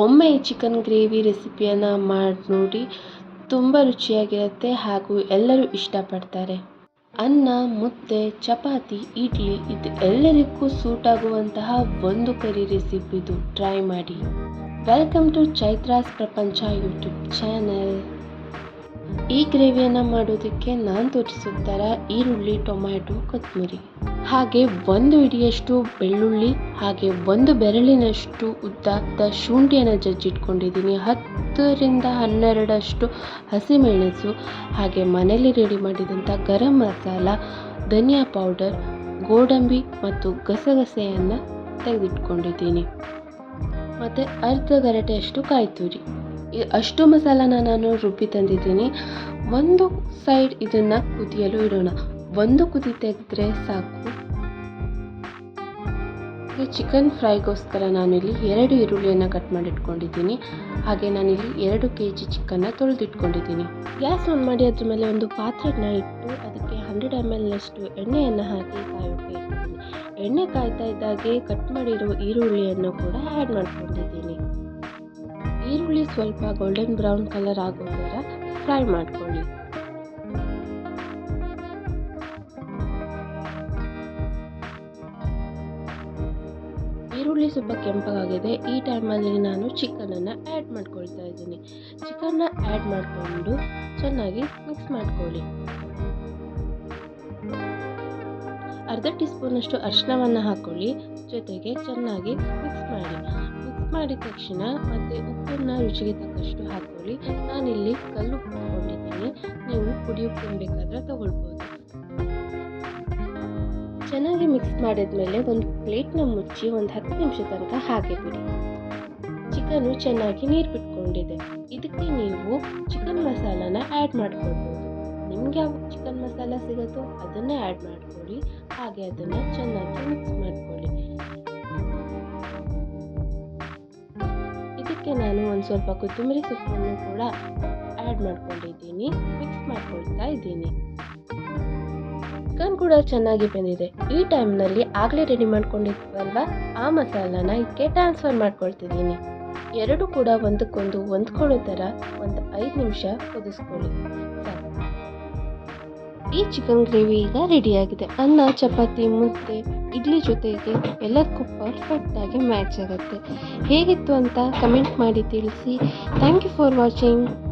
ಒಮ್ಮೆ chicken gravy ರೆಸಿಪಿಯನ್ನು ಮಾಡಿ ನೋಡಿ ತುಂಬ ರುಚಿಯಾಗಿರುತ್ತೆ ಹಾಗೂ ಎಲ್ಲರೂ ಇಷ್ಟಪಡ್ತಾರೆ. ಅನ್ನ, ಮುದ್ದೆ, ಚಪಾತಿ, ಇಡ್ಲಿ ಇದು ಎಲ್ಲರಿಗೂ ಸೂಟ್ ಆಗುವಂತಹ ಒಂದು ಕರಿ ರೆಸಿಪಿದು ಟ್ರೈ ಮಾಡಿ. Welcome to Chaitra's Prapancha YouTube channel ಈ ಗ್ರೇವಿಯನ್ನು ಮಾಡೋದಕ್ಕೆ ನಾನು ತೋರಿಸುತ್ತರ ಈರುಳ್ಳಿ, ಟೊಮ್ಯಾಟೊ ಕೊತ್ತಂಬರಿ ಹಾಗೆ ಒಂದು ಇಡಿಯಷ್ಟು ಬೆಳ್ಳುಳ್ಳಿ, ಹಾಗೆ ಒಂದು ಬೆರಳಿನಷ್ಟು ಉದ್ದಾದ ಶುಂಠಿಯನ್ನು ಜಜ್ಜಿಟ್ಕೊಂಡಿದ್ದೀನಿ. ಹತ್ತರಿಂದ ಹನ್ನೆರಡಷ್ಟು ಹಸಿಮೆಣಸು, ಹಾಗೆ ಮನೆಯಲ್ಲಿ ರೆಡಿ ಮಾಡಿದಂಥ ಗರಂ ಮಸಾಲ, ಧನಿಯಾ ಪೌಡರ್ ಗೋಡಂಬಿ ಮತ್ತು ಗಸಗಸೆಯನ್ನು ತೆಗೆದಿಟ್ಕೊಂಡಿದ್ದೀನಿ. ಮತ್ತು ಅರ್ಧ ಗರಟೆಯಷ್ಟು ಕಾಯಿ ತುರಿ ಈ ಅಷ್ಟು ಮಸಾಲಾನ ನಾನು ರುಬ್ಬಿ ತಂದಿದ್ದೀನಿ. ಒಂದು ಸೈಡ್ ಇದನ್ನು ಕುದಿಯಲು ಇಡೋಣ. ಒಂದು ಕುದಿ ತೆಗೆದ್ರೆ ಸಾಕು. ಚಿಕನ್ ಫ್ರೈಗೋಸ್ಕರ ನಾನಿಲ್ಲಿ ಎರಡು ಈರುಳ್ಳಿಯನ್ನು ಕಟ್ ಮಾಡಿಟ್ಕೊಂಡಿದ್ದೀನಿ. ಹಾಗೆ ನಾನಿಲ್ಲಿ ಎರಡು ಕೆ ಜಿ ಚಿಕನ್ನ ತೊಳೆದಿಟ್ಕೊಂಡಿದ್ದೀನಿ. ಗ್ಯಾಸ್ ಆನ್ ಮಾಡಿ ಅದ್ರ ಮೇಲೆ ಒಂದು ಪಾತ್ರೆನ ಇಟ್ಟು ಅದಕ್ಕೆ ಹಂಡ್ರೆಡ್ ಎಂ ಎಲ್ನಷ್ಟು ಎಣ್ಣೆಯನ್ನು ಹಾಕಿ ಕಾಯೋಕೆ ಎಣ್ಣೆ ಕಾಯ್ತಾ ಇದ್ದಾಗೆ ಕಟ್ ಮಾಡಿರೋ ಈರುಳ್ಳಿಯನ್ನು ಕೂಡ ಆ್ಯಡ್ ಮಾಡ್ಕೊಂಡಿದ್ದೀನಿ. ಈರುಳ್ಳಿ ಸ್ವಲ್ಪ ಗೋಲ್ಡನ್ ಬ್ರೌನ್ ಕಲರ್ ಆಗೋ ಥರ ಫ್ರೈ ಮಾಡ್ಕೊಳ್ಳಿ. ಈರುಳ್ಳಿ ಸ್ವಲ್ಪ ಕೆಂಪಗಾಗಿದೆ. ಈ ಟೈಮಲ್ಲಿ ನಾನು ಚಿಕನನ್ನು ಆ್ಯಡ್ ಮಾಡ್ಕೊಳ್ತಾ ಇದ್ದೀನಿ. ಚಿಕನ್ನ ಆ್ಯಡ್ ಮಾಡಿಕೊಂಡು ಚೆನ್ನಾಗಿ ಮಿಕ್ಸ್ ಮಾಡ್ಕೊಳ್ಳಿ. ಅರ್ಧ ಟೀ ಸ್ಪೂನಷ್ಟು ಅರಿಶಿನವನ್ನು ಹಾಕ್ಕೊಳ್ಳಿ ಜೊತೆಗೆ ಚೆನ್ನಾಗಿ ಮಿಕ್ಸ್ ಮಾಡಿ. ಮಿಕ್ಸ್ ಮಾಡಿದ ತಕ್ಷಣ ಮತ್ತು ಉಪ್ಪನ್ನು ರುಚಿಗೆ ತಕ್ಕಷ್ಟು ಹಾಕ್ಕೊಳ್ಳಿ ನಾನಿಲ್ಲಿ ಕಲ್ಲು ಉಪ್ಪು ನೀವು ಪುಡಿ ಉಪ್ಪು ತಗೊಳ್ಬೋದು. ಚೆನ್ನಾಗಿ ಮಿಕ್ಸ್ ಮಾಡಿದ್ಮೇಲೆ ಒಂದು ಪ್ಲೇಟ್ನ ಮುಚ್ಚಿ ಒಂದು ಹತ್ತು ನಿಮಿಷ ತನಕ ಹಾಗೆ ಬಿಡಿ. ಚಿಕನು ಚೆನ್ನಾಗಿ ನೀರು ಬಿಟ್ಕೊಂಡಿದೆ. ಇದಕ್ಕೆ ನೀವು ಚಿಕನ್ ಮಸಾಲಾನ ಆ್ಯಡ್ ಮಾಡ್ಕೊಳ್ಬೋದು. ನಿಮ್ಗೆ ಯಾವ ಚಿಕನ್ ಮಸಾಲ ಸಿಗುತ್ತೋ ಅದನ್ನೇ ಆ್ಯಡ್ ಮಾಡ್ಕೊಳ್ಳಿ. ಹಾಗೆ ಅದನ್ನು ಚೆನ್ನಾಗಿ ಮಿಕ್ಸ್ ಮಾಡ್ಕೊಳ್ಳಿ. ಇದಕ್ಕೆ ನಾನು ಒಂದು ಸ್ವಲ್ಪ ಕೊತ್ತಂಬರಿ ಸೊಪ್ಪನ್ನು ಕೂಡ ಆ್ಯಡ್ ಮಾಡ್ಕೊಂಡಿದ್ದೀನಿ. ಮಿಕ್ಸ್ ಮಾಡ್ಕೊಳ್ತಾ ಇದ್ದೀನಿ. ಚಿಕನ್ ಕೂಡ ಚೆನ್ನಾಗಿ ಬೆಂದಿದೆ. ಈ ಟೈಮ್ನಲ್ಲಿ ಆಗಲೇ ರೆಡಿ ಮಾಡ್ಕೊಂಡಿದ್ವಲ್ವ? ಆ ಮಸಾಲಾನ ಇದಕ್ಕೆ ಟ್ರಾನ್ಸ್ಫರ್ ಮಾಡ್ಕೊಳ್ತಿದ್ದೀನಿ. ಎರಡು ಕೂಡ ಒಂದಕ್ಕೊಂದು ಹೊಂದ್ಕೊಳ್ಳೋ ಥರ ಒಂದು ಐದು ನಿಮಿಷ ಕುದಿಸ್ಕೊಳ್ಳಿ. ಈ ಚಿಕನ್ ಗ್ರೇವಿ ಈಗ ರೆಡಿಯಾಗಿದೆ ಅನ್ನ, ಚಪಾತಿ, ಮುದ್ದೆ, ಇಡ್ಲಿ ಜೊತೆಗೆ ಎಲ್ಲದಕ್ಕೂ ಪರ್ಫೆಕ್ಟಾಗಿ ಮ್ಯಾಚ್ ಆಗುತ್ತೆ. ಹೇಗಿತ್ತು ಅಂತ ಕಮೆಂಟ್ ಮಾಡಿ ತಿಳಿಸಿ. Thank you for watching